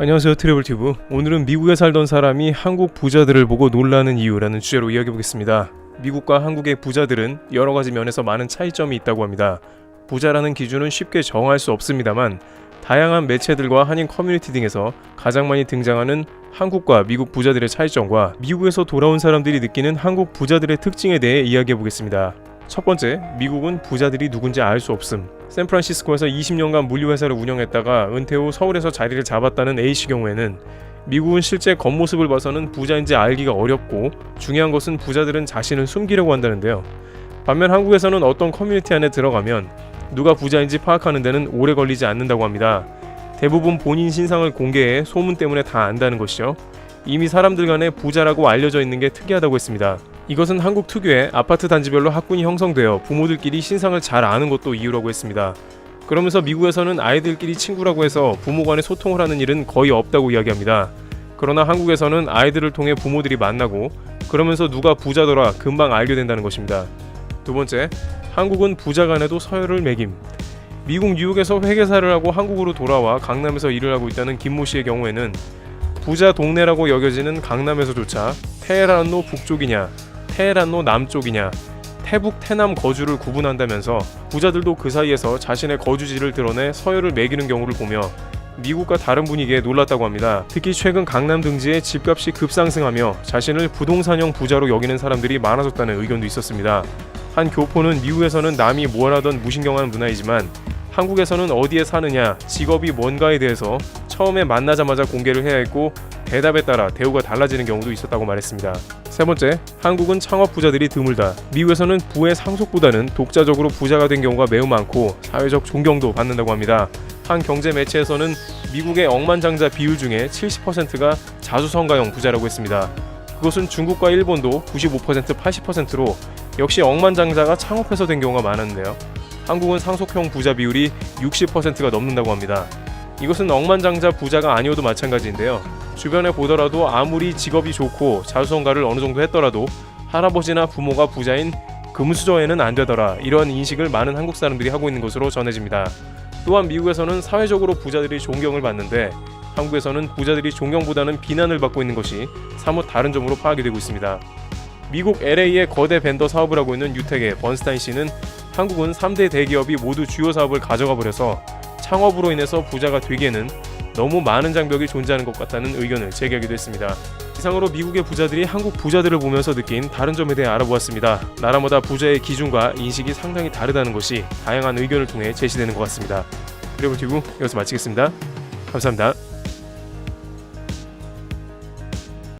안녕하세요 트래블튜브. 오늘은 미국에 살던 사람이 한국 부자들을 보고 놀라는 이유라는 주제로 이야기해보겠습니다. 미국과 한국의 부자들은 여러 가지 면에서 많은 차이점이 있다고 합니다. 부자라는 기준은 쉽게 정할 수 없습니다만 다양한 매체들과 한인 커뮤니티 등에서 가장 많이 등장하는 한국과 미국 부자들의 차이점과 미국에서 돌아온 사람들이 느끼는 한국 부자들의 특징에 대해 이야기해보겠습니다 첫 번째, 미국은 부자들이 누군지 알 수 없음. 샌프란시스코에서 20년간 물류회사를 운영했다가 은퇴 후 서울에서 자리를 잡았다는 A씨 경우에는 미국은 실제 겉모습을 봐서는 부자인지 알기가 어렵고 중요한 것은 부자들은 자신을 숨기려고 한다는데요. 반면 한국에서는 어떤 커뮤니티 안에 들어가면 누가 부자인지 파악하는 데는 오래 걸리지 않는다고 합니다. 대부분 본인 신상을 공개해 소문 때문에 다 안다는 것이죠. 이미 사람들 간에 부자라고 알려져 있는 게 특이하다고 했습니다. 이것은 한국 특유의 아파트 단지별로 학군이 형성되어 부모들끼리 신상을 잘 아는 것도 이유라고 했습니다. 그러면서 미국에서는 아이들끼리 친구라고 해서 부모 간에 소통을 하는 일은 거의 없다고 이야기합니다. 그러나 한국에서는 아이들을 통해 부모들이 만나고 그러면서 누가 부자더라 금방 알게 된다는 것입니다. 두 번째, 한국은 부자 간에도 서열을 매김. 미국 뉴욕에서 회계사를 하고 한국으로 돌아와 강남에서 일을 하고 있다는 김모 씨의 경우에는 부자 동네라고 여겨지는 강남에서조차 테헤란로 북쪽이냐 테헤란로 남쪽이냐 태북 태남 거주를 구분한다면서 부자들도 그 사이에서 자신의 거주지를 드러내 서열을 매기는 경우를 보며 미국과 다른 분위기에 놀랐다고 합니다. 특히 최근 강남 등지의 집값이 급상승하며 자신을 부동산형 부자로 여기는 사람들이 많아졌다는 의견도 있었습니다. 한 교포는 미국에서는 남이 뭘 하던 무신경한 문화이지만 한국에서는 어디에 사느냐, 직업이 뭔가에 대해서 처음에 만나자마자 공개를 해야 했고 대답에 따라 대우가 달라지는 경우도 있었다고 말했습니다. 세 번째, 한국은 창업 부자들이 드물다. 미국에서는 부의 상속보다는 독자적으로 부자가 된 경우가 매우 많고 사회적 존경도 받는다고 합니다. 한 경제 매체에서는 미국의 억만장자 비율 중에 70%가 자수성가형 부자라고 했습니다. 그것은 중국과 일본도 95% 80%로 역시 억만장자가 창업해서 된 경우가 많았는데요. 한국은 상속형 부자 비율이 60%가 넘는다고 합니다. 이것은 억만장자 부자가 아니어도 마찬가지인데요. 주변에 보더라도 아무리 직업이 좋고 자수성가를 어느 정도 했더라도 할아버지나 부모가 부자인 금수저에는 안 되더라 이러한 인식을 많은 한국 사람들이 하고 있는 것으로 전해집니다. 또한 미국에서는 사회적으로 부자들이 존경을 받는데 한국에서는 부자들이 존경보다는 비난을 받고 있는 것이 사뭇 다른 점으로 파악이 되고 있습니다. 미국 LA의 거대 벤더 사업을 하고 있는 유택의 번스타인 씨는 한국은 3대 대기업이 모두 주요 사업을 가져가 버려서 창업으로 인해서 부자가 되기에는 너무 많은 장벽이 존재하는 것 같다는 의견을 제기하기도 했습니다. 이상으로 미국의 부자들이 한국 부자들을 보면서 느낀 다른 점에 대해 알아보았습니다. 나라마다 부자의 기준과 인식이 상당히 다르다는 것이 다양한 의견을 통해 제시되는 것 같습니다. 그리고 튜브 여기서 마치겠습니다. 감사합니다.